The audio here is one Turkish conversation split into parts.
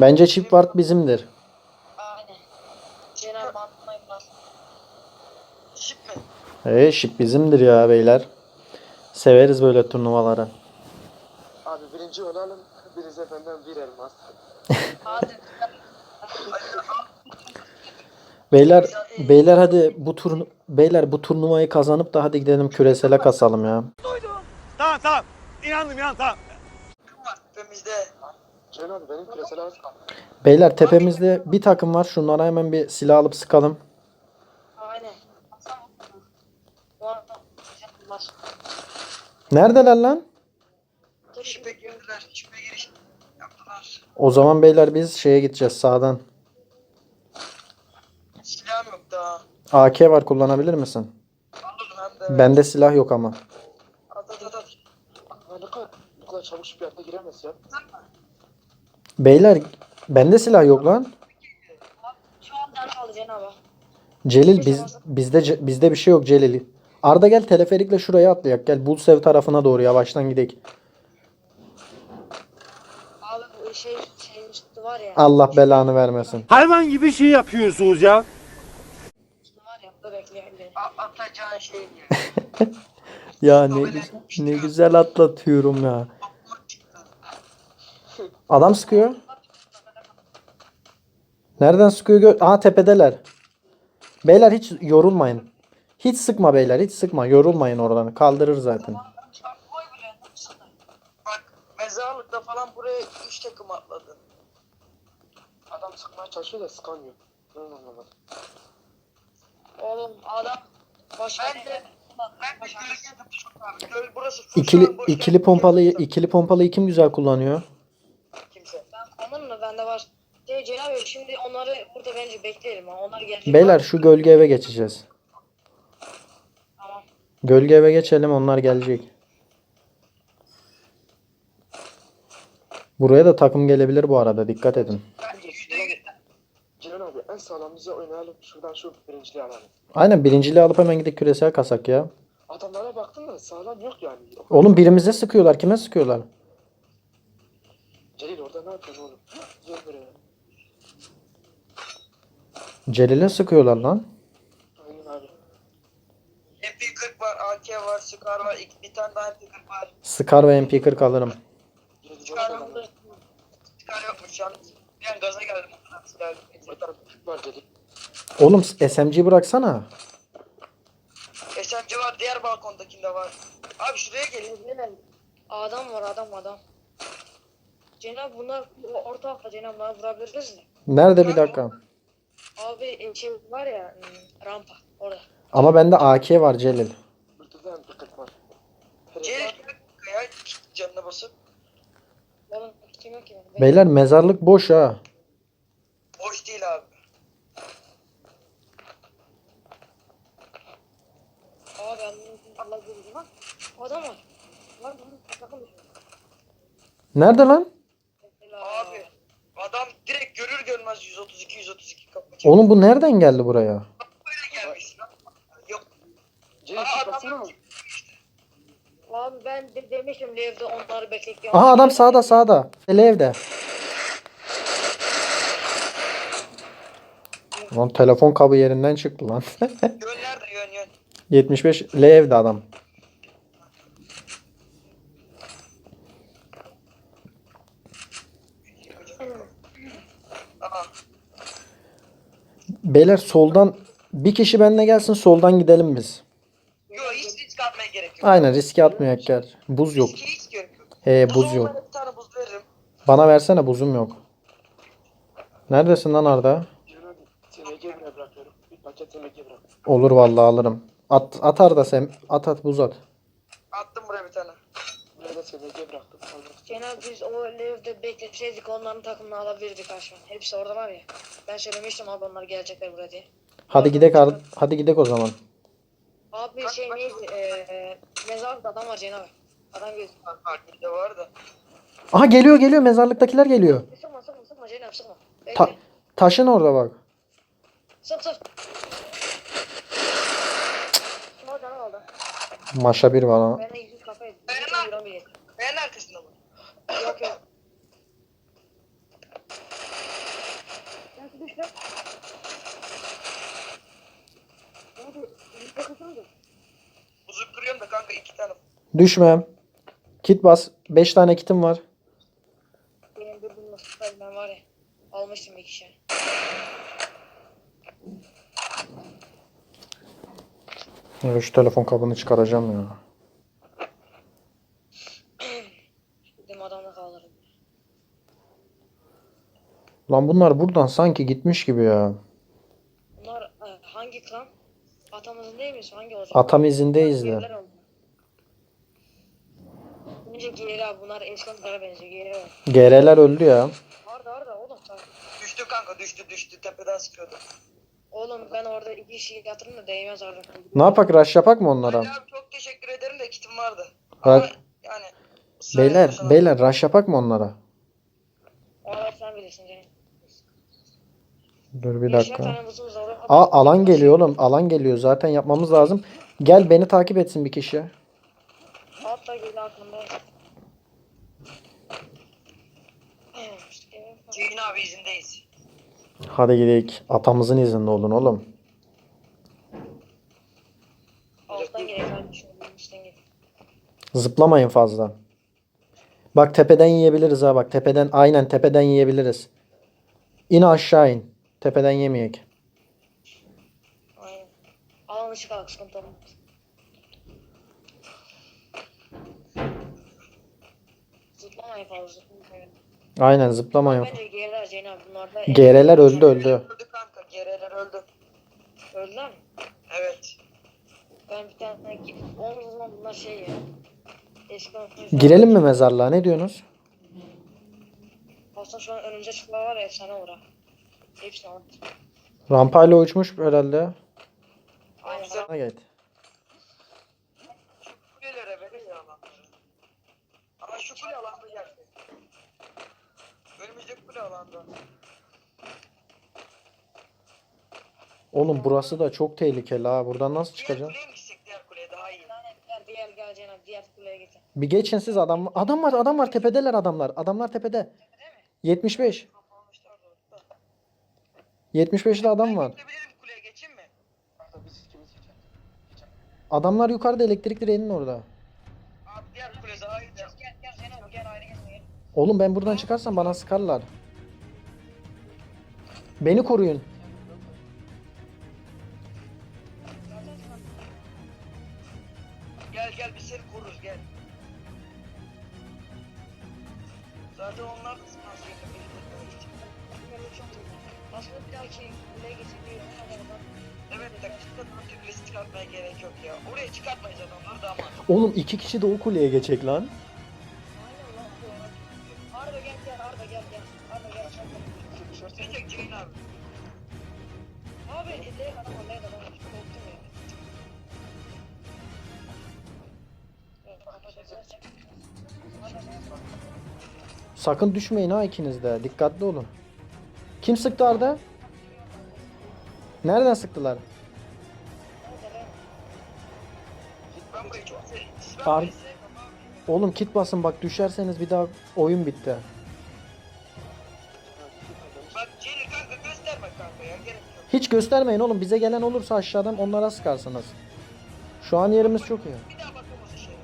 Bence çift part bizimdir. Aynen. Genel mantığına biraz. Şip mi? Şip bizimdir ya beyler. Severiz böyle turnuvaları. Abi birinci olalım. Birinize benden bir elmas. Hadi. Beyler beyler hadi bu tur beyler bu turnuvayı kazanıp da hadi gidelim küresele kasalım ya. Tamam tamam. İnandım inan tamam. Var Beyler tepemizde bir takım var. Şunlara hemen bir silah alıp sıkalım. Neredeler lan? Şipe girdiler. Şipe giriş yaptılar. O zaman beyler biz şeye gideceğiz sağdan. Silahım yok daha. AK var kullanabilir misin? Alırım hem de. Bende silah yok ama. At at at at. Ha ne kadar bu kadar çabuk bir anda giremez ya. Beyler bende silah yok lan. Şu an ders aldı Cenab-ı. Celil biz bizde bizde bir şey yok Celil. Arda gel teleferikle şuraya atlayak. Gel Bulsev tarafına doğru yavaştan gidelim. Abi bu şey şey var ya. Allah belanı vermesin. Hayvan gibi şey yapıyorsunuz ya. Var ya. Atacağın şey. Ya ne ne güzel atlatıyorum ya. Adam sıkıyor. Nereden sıkıyor? Gö Aa tepedeler. Beyler hiç yorulmayın. Hiç sıkma beyler hiç sıkma. Yorulmayın oradan. Kaldırır zaten. Bak mezarlıkta falan buraya 3 takım atladı. Adam sıkmaya çalışıyor da sıkamıyor. Ben onu anlamadım. Oğlum adam boş Ben de ben de. Göl burası İkili ikili pompalıyı ikili pompalıyı kim güzel kullanıyor? Kimse. Ben onun mu bende var. Cenab abi şimdi onları burada bence bekleyelim ha. Onlar gelecek. Beyler şu gölge eve geçeceğiz. Tamam. Gölge eve geçelim onlar gelecek. Buraya da takım gelebilir bu arada dikkat edin. Abi en sağlamımıza oynayalım. Şuradan şu birinciliği alalım. Aynen birinciliği alıp hemen gidip küresel kasak ya. Adamlara baktım da sağlam yok yani. Oğlum birimize sıkıyorlar. Kime sıkıyorlar? Celil orada ne yapıyorsun oğlum? Gel buraya. Celil'e sıkıyorlar lan. Aynen abi. MP40 var, AK var, Scar var, iki, bir tane daha MP40 var. Scar ve MP40 alırım. Scar çok yok. sağlam. Scar yokmuş yalnız. Bir an gaza geldim. Var Celil. Oğlum SMG bıraksana. SMC var, diğer balkondakinde var. Abi şuraya gelin. Adam var adam adam. Cenab bunlar orta hafta Cenab bunları vurabiliriz mi? Nerede bir dakika. Abi şey var ya hmm, rampa orada. Ama bende AK var Celil. Burada da MP40 var. Celil kaya canına basıp. Oğlum kim yok ki benim. Beyler mezarlık boş ha. Boş değil abi. Ben bunu. Adam var. Var düşme. Nerede lan? Oğlum bu nereden geldi buraya? Böyle gelmiş. Yok. Aa, adam- Abi ben de demiştim evde onları bekliyorum. Aha adam sağda sağda. Ele evde. Lan telefon kabı yerinden çıktı lan. Yön nerede yön yön. 75 L evde adam. Beyler soldan bir kişi benimle gelsin soldan gidelim biz. Yok hiç risk atmaya gerek yok. Aynen riske atmayak gel. Buz yok. Riske hiç gerek yok. He Buz buz yok. Bir tane buz veririm. Bana versene buzum yok. Neredesin lan Arda? Ceyhun abi TMG bile bırakıyorum. Bir paket TMG bırak. Olur vallahi alırım. At, at Arda sen. At at buz at. Attım buraya bir tane. Buraya da TMG bıraktım. Cenab biz o evde bekleseydik onların takımını alabilirdik aşkım. Hepsi orada var ya. Ben söylemiştim abi onlar gelecekler buraya diye. Hadi gidek Arda. Hadi gidek o zaman. Abi şey neydi? Eee mezarlıkta adam var Cenab. Adam gözü. Farklı de var da. Aha geliyor geliyor mezarlıktakiler geliyor. Sıkma sıkma sıkma Cenab sıkma. Ta- taşın orada bak. Sık sık. Aldı. Maşa bir var. Ben de yüzük kafa yedim. Ben Yüzük lan. euro bir yedim. Kayanın arkasında mı? Yok yok. düştü. Abi, bir bakırsana da. Buzuk kırıyorum da kanka iki tane. Düşmem. Kit bas. 5 tane kitim var. Benim bir bulması lazım. Ben var ya. Almıştım bir kişi. Ya Şu telefon kabını çıkaracağım ya. Dedim adamla kaldırdım. Lan bunlar buradan sanki gitmiş gibi ya. Bunlar e, hangi klan? Atamızın değil mi? Hangi olacak? Atam izindeyiz de. Oldu. Önce geri abi bunlar eski klanlara benziyor. Geri var. GR'ler öldü ya. Arda arda oğlum sen. Düştü kanka düştü düştü tepeden sıkıyordu. Oğlum ben orada iki kişi yatırım da değmez orada. Ne yapak rush yapak mı onlara? Ali abi çok teşekkür ederim de kitim vardı. Bak. Ama yani Beyler ediyorsan- beyler rush yapak mı onlara? Orada sen bilirsin canım. Dur bir dakika. Aa alan geliyor oğlum. Alan geliyor. Zaten yapmamız lazım. Gel beni takip etsin bir kişi. Hatta geliyor aklımda. Ceyhun abi izindeyiz. Hadi gidelim. Atamızın izinde olun oğlum. Alttan geliyor. Zıplamayın fazla. Bak tepeden yiyebiliriz ha bak. Tepeden aynen tepeden yiyebiliriz. İn aşağı in. Tepeden yemeyek. Aynen. Alan dışı kalk sıkıntı olmaz. Zıplamayın fazla. zıplamayın. Aynen zıplamayın. Bence geriler Zeyn abi bunlarda. GR'ler öldü öldü. Öldü kanka gereler öldü. Öldüler mi? Evet. Ben bir tane onun zaman bunlar şey ya. Eski Girelim mi mezarlığa ne diyorsunuz? Aslında şu an önümüze çıkma var ya efsane olur ha. Hepsini al. Rampayla uçmuş herhalde. Aynen. Ha, git. Şu kulelere verin ya alanları. Ama şu kule alanda geldi. Önümüzdeki kule alanda. Oğlum burası da çok tehlikeli ha. Buradan nasıl Diğer çıkacağız? kuleye mi gitsek diğer kuleye daha iyi. Diğer diğer gel Zeyn abi diğer kuleye getir. Bir geçin siz adam. Adam var adam var tepedeler adamlar. Adamlar tepede. 75. Kapanmışlar da orada. 75'li adam var. Gidebilirim kuleye geçeyim mi? Hatta biz ikimiz geçelim. Geçelim. Adamlar yukarıda elektrik direğinin orada. Abi diğer kule daha iyi. Gel gel gel Zeyn abi gel ayrı gel. Oğlum ben buradan çıkarsam bana sıkarlar. Beni koruyun. Gel gel biz seni koruruz gel. Zaten onlar da sıkmaz Aslında bir dahaki kuleye getiriyor. Evet dakika artık risk çıkartmaya gerek yok ya. Oraya çıkartmayız adamları da ama. Oğlum iki kişi de o kuleye geçecek lan. Geçecek Ceyhun abi. Abi ne adam ne adam korktum ya. Sakın düşmeyin ha ikiniz de. Dikkatli olun. Kim sıktı Arda? Nereden sıktılar? Abi. Oğlum kit basın bak düşerseniz bir daha oyun bitti. Hiç göstermeyin oğlum. Bize gelen olursa aşağıdan onlara sıkarsınız. Şu an yerimiz çok iyi. Bir daha bakamaz şey.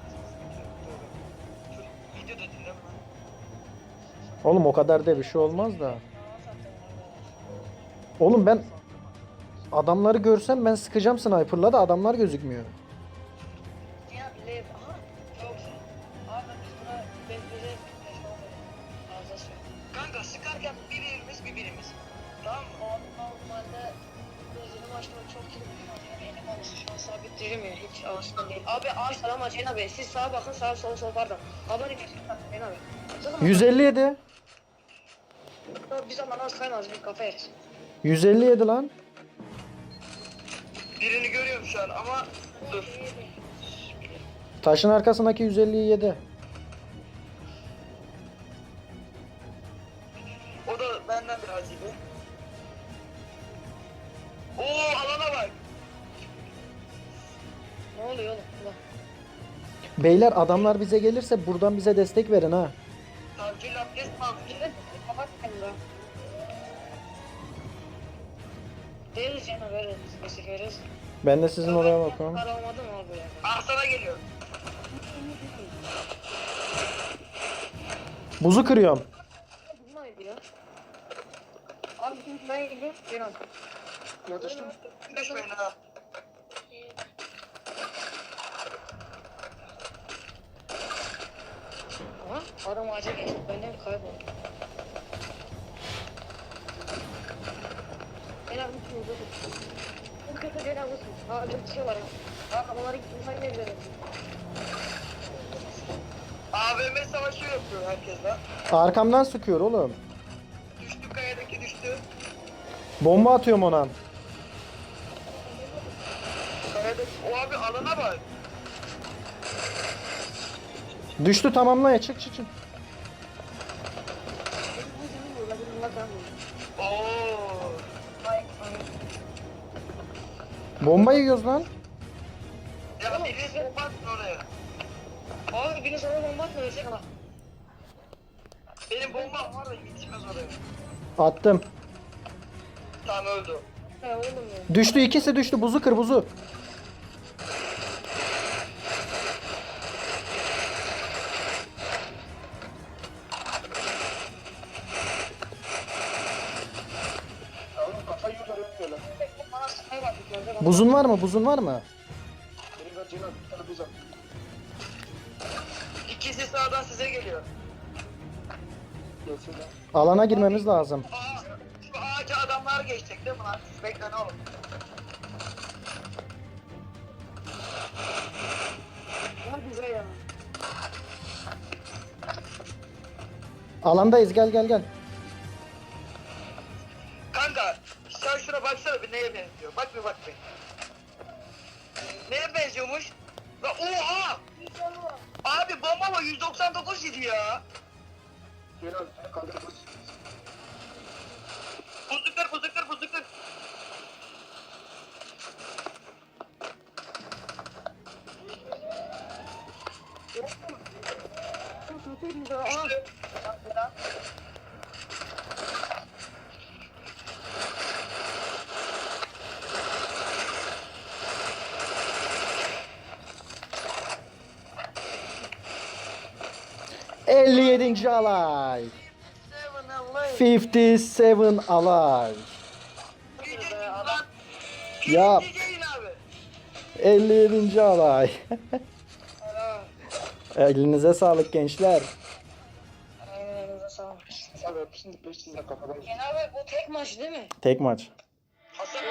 Dinleme. Oğlum o kadar da bir şey olmaz da. Oğlum ben adamları görsem ben sıkacağım sniper'la da adamlar gözükmüyor. Ya bile aha çok güzel. Abi biz buna bekleyeceğiz. Fazla süre. Kanka sıkarken bir birimiz bir birimiz. Tamam mı? Açmak çok elim alıştı şu an sabit durmuyor. Hiç alışkan değil. Abi ağaç ama Ceyhun abi siz sağa bakın sağa sol sol pardon. Abone olun abi. Sakın 157. bakın, Bir zaman az kaymaz bir kafa yeriz. 157 lan. Birini görüyorum şu an ama dur. Taşın arkasındaki 157. Beyler adamlar bize gelirse buradan bize destek verin ha. Savcı veririz. Kesik veririz. Ben de sizin oraya bakıyorum. Para olmadı mı abi ya? Ah sana geliyor. Buzu kırıyorum. Neydi ya? Abi. Ne düştüm? Düşmeyin ha. Adam ağaca geçti. Benden kayboldu. Kenan bir şey oldu. Bu kötü Kenan bu. Ha öyle bir şey var. Ha havaları gittim. ne gidelim. AVM savaşı yapıyor herkesle. Arkamdan sıkıyor oğlum. Düştü kayadaki düştü. Bomba atıyorum ona. Kayadaki o abi alana bak. Düştü tamamla ya çık çık çık. Oo. Bomba yiyoruz lan. Ya birisi bomba attın oraya. Abi birisi ona bomba atma ölecek ama. Benim bombam var da yetişmez oraya. Attım. Tamam öldü. He oğlum ya. Düştü ikisi düştü. Buzu kır buzu. Buzun var mı? Buzun var mı? Benim ver Cenab bir tane buz at. İkisi sağdan size geliyor. Gelsin lan. Alana girmemiz lazım. Aa, şu ağaca adamlar geçecek değil mi lan? Siz bekleyin oğlum. Hadi bize ya. Alandayız gel gel gel. Benziyormuş? La oha! Abi bomba var 199 idi ya. Cenab kaldır buz. Buzlu kır buzlu kır 57. alay. Seven Allah. 57 alay. Diyeceksin lan. Ya. Diyeceksin abi. 57. alay. Elinize sağlık gençler. Elinize sağlık. Abi şimdi 500 lira kafadan. Kenan Bey bu tek maç değil mi? Tek maç. Hasan